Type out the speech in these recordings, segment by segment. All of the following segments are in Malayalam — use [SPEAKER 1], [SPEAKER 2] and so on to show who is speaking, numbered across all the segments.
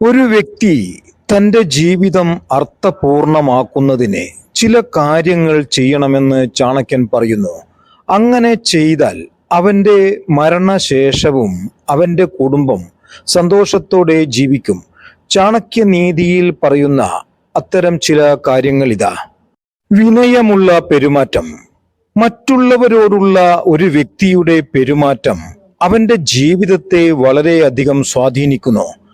[SPEAKER 1] ഒരു വ്യക്തി തന്റെ ജീവിതം അർത്ഥപൂർണമാക്കുന്നതിന് ചില കാര്യങ്ങൾ ചെയ്യണമെന്ന് ചാണക്യൻ പറയുന്നു. അങ്ങനെ ചെയ്താൽ അവന്റെ മരണശേഷവും അവന്റെ കുടുംബം സന്തോഷത്തോടെ ജീവിക്കും. ചാണക്യ നീതിയിൽ പറയുന്ന അത്തരം ചില കാര്യങ്ങൾ ഇതാ വിനയമുള്ള പെരുമാറ്റം. മറ്റുള്ളവരോടുള്ള ഒരു വ്യക്തിയുടെ പെരുമാറ്റം അവന്റെ ജീവിതത്തെ വളരെയധികം സ്വാധീനിക്കുന്നു.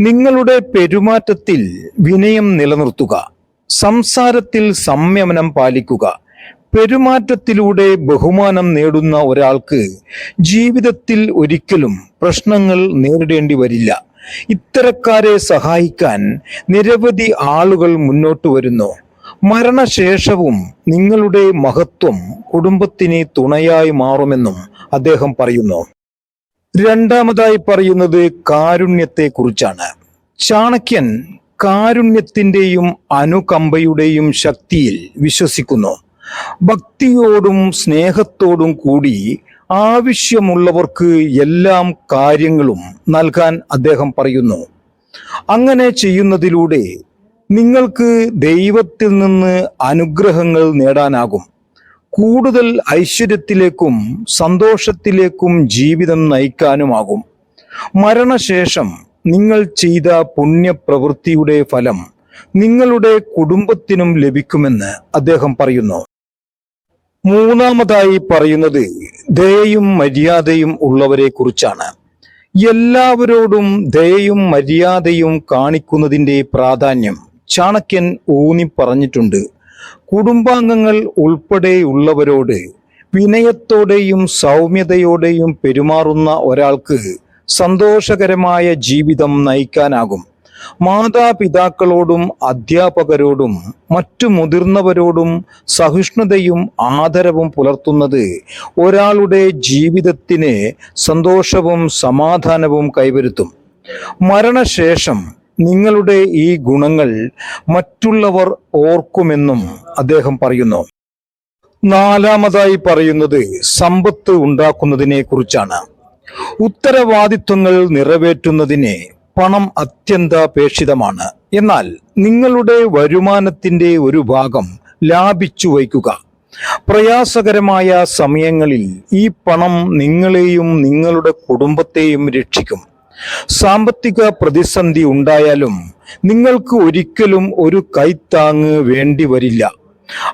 [SPEAKER 1] നിങ്ങളുടെ പെരുമാറ്റത്തിൽ വിനയം നിലനിർത്തുക. സംസാരത്തിൽ സംയമനം പാലിക്കുക. പെരുമാറ്റത്തിലൂടെ ബഹുമാനം നേടുന്ന ഒരാൾക്ക് ജീവിതത്തിൽ ഒരിക്കലും പ്രശ്നങ്ങൾ നേരിടേണ്ടി വരില്ല. ഇത്തരക്കാരെ സഹായിക്കാൻ നിരവധി ആളുകൾ മുന്നോട്ട് വരുന്നു. മരണശേഷവും നിങ്ങളുടെ മഹത്വം കുടുംബത്തിന് തുണയായി മാറുമെന്നും അദ്ദേഹം പറയുന്നു. രണ്ടാമതായി പറയുന്നത് കാരുണ്യത്തെ കുറിച്ചാണ് ചാണക്യൻ കാരുണ്യത്തിന്റെയും അനുകമ്പയുടെയും ശക്തിയിൽ വിശ്വസിക്കുന്നു. ഭക്തിയോടും സ്നേഹത്തോടും കൂടി ആവശ്യമുള്ളവർക്ക് എല്ലാം കാര്യങ്ങളും നൽകാൻ അദ്ദേഹം പറയുന്നു. അങ്ങനെ ചെയ്യുന്നതിലൂടെ നിങ്ങൾക്ക് ദൈവത്തിൽ നിന്ന് അനുഗ്രഹങ്ങൾ നേടാനാകും. കൂടുതൽ ഐശ്വര്യത്തിലേക്കും സന്തോഷത്തിലേക്കും ജീവിതം നയിക്കാനുമാകും. മരണശേഷം നിങ്ങൾ ചെയ്ത പുണ്യപ്രവൃത്തിയുടെ ഫലം നിങ്ങളുടെ കുടുംബത്തിനും ലഭിക്കുമെന്ന് അദ്ദേഹം പറയുന്നു. മൂന്നാമതായി പറയുന്നത് ദയയും മര്യാദയും ഉള്ളവരെ കുറിച്ചാണ് എല്ലാവരോടും ദയയും മര്യാദയും കാണിക്കുന്നതിന്റെ പ്രാധാന്യം ചാണക്യൻ ഊന്നി പറഞ്ഞിട്ടുണ്ട്. കുടുംബാംഗങ്ങൾ ഉൾപ്പെടെയുള്ളവരോട് വിനയത്തോടെയും സൗമ്യതയോടെയും പെരുമാറുന്ന ഒരാൾക്ക് സന്തോഷകരമായ ജീവിതം നയിക്കാനാകും. മാതാപിതാക്കളോടും അധ്യാപകരോടും മറ്റു മുതിർന്നവരോടും സഹിഷ്ണുതയും ആദരവും പുലർത്തുന്നത് ഒരാളുടെ ജീവിതത്തിന് സന്തോഷവും സമാധാനവും കൈവരുത്തും. മരണശേഷം നിങ്ങളുടെ ഈ ഗുണങ്ങൾ മറ്റുള്ളവർ ഓർക്കുമെന്നും അദ്ദേഹം പറയുന്നു. നാലാമതായി പറയുന്നത് സമ്പത്ത് ഉണ്ടാക്കുന്നതിനെ കുറിച്ചാണ്. ഉത്തരവാദിത്വങ്ങൾ നിറവേറ്റുന്നതിന് പണം അത്യന്താപേക്ഷിതമാണ് എന്നാൽ നിങ്ങളുടെ വരുമാനത്തിന്റെ ഒരു ഭാഗം ലാഭിച്ചു വയ്ക്കുക. പ്രയാസകരമായ സമയങ്ങളിൽ ഈ പണം നിങ്ങളെയും നിങ്ങളുടെ കുടുംബത്തെയും രക്ഷിക്കും. സാമ്പത്തിക പ്രതിസന്ധി ഉണ്ടായാലും നിങ്ങൾക്ക് ഒരിക്കലും ഒരു കൈത്താങ് വേണ്ടി വരില്ല.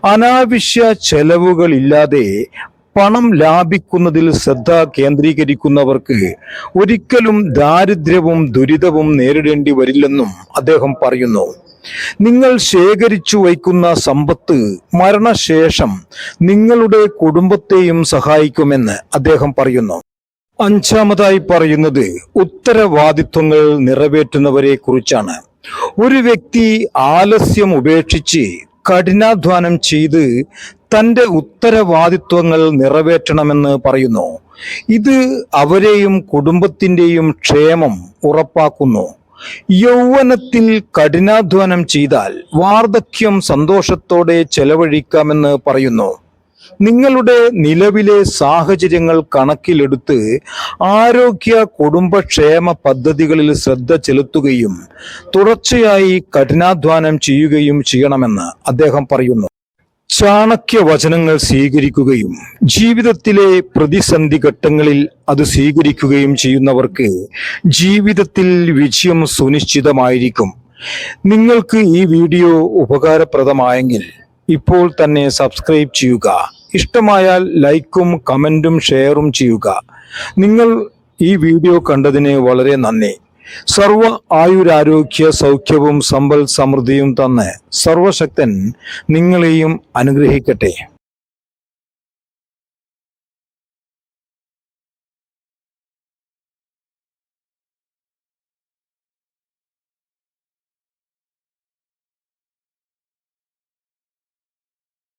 [SPEAKER 1] അനാവശ്യ ചെലവുകളില്ലാതെ പണം ലാഭിക്കുന്നതിൽ ശ്രദ്ധ കേന്ദ്രീകരിക്കുന്നവർക്ക് ഒരിക്കലും ദാരിദ്ര്യവും ദുരിതവും നേരിടേണ്ടി വരില്ലെന്നും അദ്ദേഹം പറയുന്നു. നിങ്ങൾ ശേഖരിച്ചു വയ്ക്കുന്ന സമ്പത്ത് മരണശേഷം നിങ്ങളുടെ കുടുംബത്തെയും സഹായിക്കുമെന്ന് അദ്ദേഹം പറയുന്നു. അഞ്ചാമതായി പറയുന്നത് ഉത്തരവാദിത്വങ്ങൾ നിറവേറ്റുന്നവരെ കുറിച്ചാണ് ഒരു വ്യക്തി ആലസ്യം ഉപേക്ഷിച്ച് കഠിനാധ്വാനം ചെയ്ത് തന്റെ ഉത്തരവാദിത്വങ്ങൾ നിറവേറ്റണമെന്ന് പറയുന്നു. ഇത് അവരെയും കുടുംബത്തിന്റെയും ക്ഷേമം ഉറപ്പാക്കുന്നു. യൗവനത്തിൽ കഠിനാധ്വാനം ചെയ്താൽ വാർദ്ധക്യം സന്തോഷത്തോടെ ചെലവഴിക്കാമെന്ന് പറയുന്നു. നിങ്ങളുടെ നിലവിലെ സാഹചര്യങ്ങൾ കണക്കിലെടുത്ത് ആരോഗ്യ കുടുംബക്ഷേമ പദ്ധതികളിൽ ശ്രദ്ധ ചെലുത്തുകയും തുടർച്ചയായി കഠിനാധ്വാനം ചെയ്യുകയും ചെയ്യണമെന്ന് അദ്ദേഹം പറയുന്നു. ചാണക്യ വചനങ്ങൾ സ്വീകരിക്കുകയും ജീവിതത്തിലെ പ്രതിസന്ധി ഘട്ടങ്ങളിൽ അത് സ്വീകരിക്കുകയും ചെയ്യുന്നവർക്ക് ജീവിതത്തിൽ വിജയം സുനിശ്ചിതമായിരിക്കും. നിങ്ങൾക്ക് ഈ വീഡിയോ ഉപകാരപ്രദമായെങ്കിൽ ഇപ്പോൾ തന്നെ സബ്സ്ക്രൈബ് ചെയ്യുക. ഇഷ്ടമായാൽ ലൈക്കും കമന്റും ഷെയറും ചെയ്യുക. നിങ്ങൾ ഈ വീഡിയോ കണ്ടതിന് വളരെ നന്ദി. സർവ ആയുരാരോഗ്യ സൗഖ്യവും സമ്പൽ സമൃദ്ധിയും തന്ന് സർവശക്തൻ നിങ്ങളെയും അനുഗ്രഹിക്കട്ടെ.